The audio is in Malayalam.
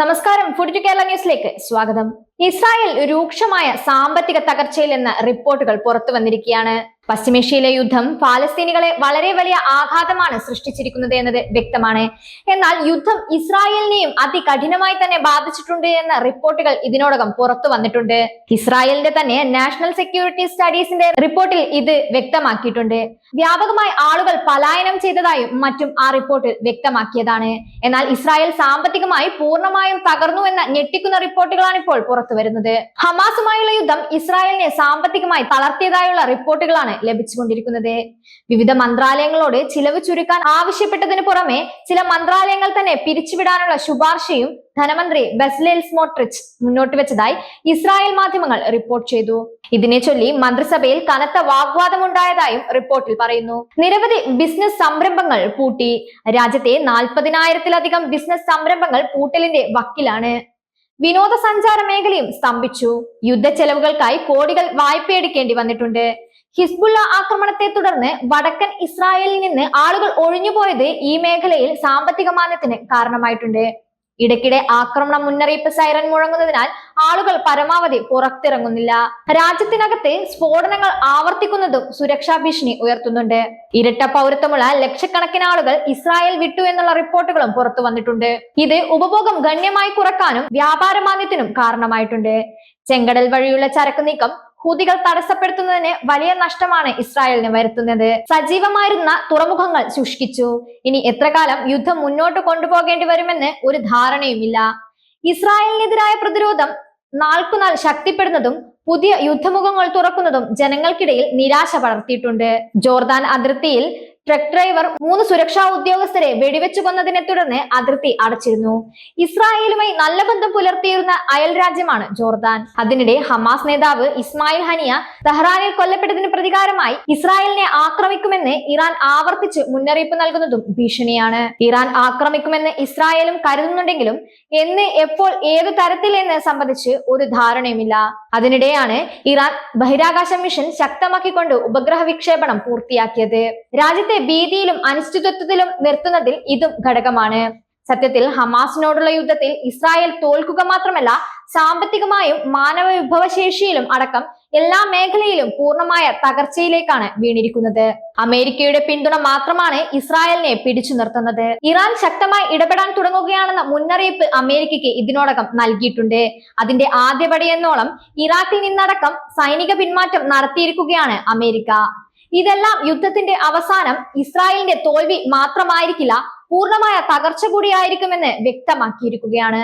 നമസ്കാരം. ഫുഡ് ടു കേരള ന്യൂസിലേക്ക് സ്വാഗതം. ഇസ്രായേൽ രൂക്ഷമായ സാമ്പത്തിക തകർച്ചയിൽ നിന്ന് റിപ്പോർട്ടുകൾ പുറത്തു വന്നിരിക്കുകയാണ്. പശ്ചിമേഷ്യയിലെ യുദ്ധം പാലസ്തീനികളെ വളരെ വലിയ ആഘാതമാണ് സൃഷ്ടിച്ചിരിക്കുന്നത് എന്നത് വ്യക്തമാണ്. എന്നാൽ യുദ്ധം ഇസ്രായേലിനെയും അതികഠിനമായി തന്നെ ബാധിച്ചിട്ടുണ്ട് എന്ന റിപ്പോർട്ടുകൾ ഇതിനോടകം പുറത്തു വന്നിട്ടുണ്ട്. ഇസ്രായേലിന്റെ തന്നെ നാഷണൽ സെക്യൂരിറ്റി സ്റ്റഡീസിന്റെ റിപ്പോർട്ടിൽ ഇത് വ്യക്തമാക്കിയിട്ടുണ്ട്. വ്യാപകമായി ആളുകൾ പലായനം ചെയ്തതായും മറ്റും ആ റിപ്പോർട്ടിൽ വ്യക്തമാക്കിയതാണ്. എന്നാൽ ഇസ്രായേൽ സാമ്പത്തികമായി പൂർണമായും തകർന്നു എന്ന ഞെട്ടിക്കുന്ന റിപ്പോർട്ടുകളാണ് ഇപ്പോൾ പുറത്തു വരുന്നത്. ഹമാസുമായുള്ള യുദ്ധം ഇസ്രായേലിനെ സാമ്പത്തികമായി തളർത്തിയതായുള്ള റിപ്പോർട്ടുകളാണ് ലഭിച്ചുകൊണ്ടിരിക്കുന്നത്. വിവിധ മന്ത്രാലയങ്ങളോട് ചിലവ് ചുരുക്കാൻ ആവശ്യപ്പെട്ടതിന് പുറമെ ചില മന്ത്രാലയങ്ങൾ തന്നെ പിരിച്ചുവിടാനുള്ള ശുപാർശയും ധനമന്ത്രി ബെസ്ലേൽ സ്മോട്രിച്ച് മുന്നോട്ട് വെച്ചതായി ഇസ്രായേൽ മാധ്യമങ്ങൾ റിപ്പോർട്ട് ചെയ്തു. ഇതിനെ ചൊല്ലി മന്ത്രിസഭയിൽ കനത്ത വാഗ്വാദം ഉണ്ടായതായും റിപ്പോർട്ടിൽ പറയുന്നു. നിരവധി ബിസിനസ് സംരംഭങ്ങൾ പൂട്ടി. രാജ്യത്തെ നാൽപ്പതിനായിരത്തിലധികം ബിസിനസ് സംരംഭങ്ങൾ പൂട്ടലിന്റെ വക്കിലാണ്. വിനോദസഞ്ചാര മേഖലയും സ്തംഭിച്ചു. യുദ്ധ ചെലവുകൾക്കായി കോടികൾ വായ്പയെടുക്കേണ്ടി വന്നിട്ടുണ്ട്. ഹിസ്ബുള്ള ആക്രമണത്തെ തുടർന്ന് വടക്കൻ ഇസ്രായേലിൽ നിന്ന് ആളുകൾ ഒഴിഞ്ഞുപോയത് ഈ മേഖലയിൽ സാമ്പത്തിക മാന്ദ്യത്തിന് കാരണമായിട്ടുണ്ട്. ഇടയ്ക്കിടെ ആക്രമണ മുന്നറിയിപ്പ് സൈറൻ മുഴങ്ങുന്നതിനാൽ ആളുകൾ പരമാവധി പുറത്തിറങ്ങുന്നില്ല. രാജ്യത്തിനകത്ത് സ്ഫോടനങ്ങൾ ആവർത്തിക്കുന്നതും സുരക്ഷാ ഭീഷണി ഉയർത്തുന്നുണ്ട്. ഇരട്ട പൗരത്വമുള്ള ലക്ഷക്കണക്കിന് ആളുകൾ ഇസ്രായേൽ വിട്ടു എന്നുള്ള റിപ്പോർട്ടുകളും പുറത്തു വന്നിട്ടുണ്ട്. ഇത് ഉപഭോഗം ഗണ്യമായി കുറക്കാനും വ്യാപാര മാന്ദ്യത്തിനും കാരണമായിട്ടുണ്ട്. ചെങ്കടൽ വഴിയുള്ള ചരക്ക് നീക്കം ഹൂതികൾ തടസ്സപ്പെടുത്തുന്നതിന് വലിയ നഷ്ടമാണ് ഇസ്രായേലിന് വരുത്തുന്നത്. സജീവമായിരുന്ന തുറമുഖങ്ങൾ ശുഷ്കിച്ചു. ഇനി എത്ര കാലം യുദ്ധം മുന്നോട്ട് കൊണ്ടുപോകേണ്ടി വരുമെന്ന് ഒരു ധാരണയുമില്ല. ഇസ്രായേലിനെതിരായ പ്രതിരോധം നാൾക്കുനാൾ ശക്തിപ്പെടുന്നതും പുതിയ യുദ്ധമുഖങ്ങൾ തുറക്കുന്നതും ജനങ്ങൾക്കിടയിൽ നിരാശ പടർത്തിയിട്ടുണ്ട്. ജോർദാൻ അതിർത്തിയിൽ ട്രക്ക് ഡ്രൈവർ മൂന്ന് സുരക്ഷാ ഉദ്യോഗസ്ഥരെ വെടിവെച്ചു കൊന്നതിനെ തുടർന്ന് അതിർത്തി അടച്ചിരുന്നു. ഇസ്രായേലുമായി നല്ല ബന്ധം പുലർത്തിയിരുന്ന അയൽ രാജ്യമാണ് ജോർദാൻ. അതിനിടെ ഹമാസ് നേതാവ് ഇസ്മായിൽ ഹനിയ തെഹ്റാനിൽ കൊല്ലപ്പെട്ടതിന് പ്രതികാരമായി ഇസ്രായേലിനെ ആക്രമിക്കുമെന്ന് ഇറാൻ ആവർത്തിച്ച് മുന്നറിയിപ്പ് നൽകുന്നതും ഭീഷണിയാണ്. ഇറാൻ ആക്രമിക്കുമെന്ന് ഇസ്രായേലും കരുതുന്നുണ്ടെങ്കിലും എന്ന് എപ്പോൾ ഏത് തരത്തിൽ എന്ന് സംബന്ധിച്ച് ഒരു ധാരണയുമില്ല. അതിനിടെയാണ് ഇറാൻ ബഹിരാകാശ മിഷൻ ശക്തമാക്കിക്കൊണ്ട് ഉപഗ്രഹ വിക്ഷേപണം പൂർത്തിയാക്കിയത്. രാജ്യത്തെ ഭീതിയിലും അനിശ്ചിതത്വത്തിലും നിർത്തുന്നതിൽ ഇതും ഘടകമാണ്. സത്യത്തിൽ ഹമാസിനോടുള്ള യുദ്ധത്തിൽ ഇസ്രായേൽ തോൽക്കുക മാത്രമല്ല സാമ്പത്തികമായും മാനവ വിഭവശേഷിയിലും അടക്കം എല്ലാ മേഖലയിലും പൂർണമായ തകർച്ചയിലേക്കാണ് വീണിരിക്കുന്നത്. അമേരിക്കയുടെ പിന്തുണ മാത്രമാണ് ഇസ്രായേലിനെ പിടിച്ചു നിർത്തുന്നത്. ഇറാൻ ശക്തമായി ഇടപെടാൻ തുടങ്ങുകയാണെന്ന മുന്നറിയിപ്പ് അമേരിക്കയ്ക്ക് ഇതിനോടകം നൽകിയിട്ടുണ്ട്. അതിന്റെ ആദ്യപടിയെന്നോളം ഇറാഖിൽ നിന്നടക്കം സൈനിക പിന്മാറ്റം നടത്തിയിരിക്കുകയാണ് അമേരിക്ക. ഇതെല്ലാം യുദ്ധത്തിന്റെ അവസാനം ഇസ്രായേലിന്റെ തോൽവി മാത്രമായിരിക്കില്ല പൂർണമായ തകർച്ച കൂടിയായിരിക്കുമെന്ന് വ്യക്തമാക്കിയിരിക്കുകയാണ്.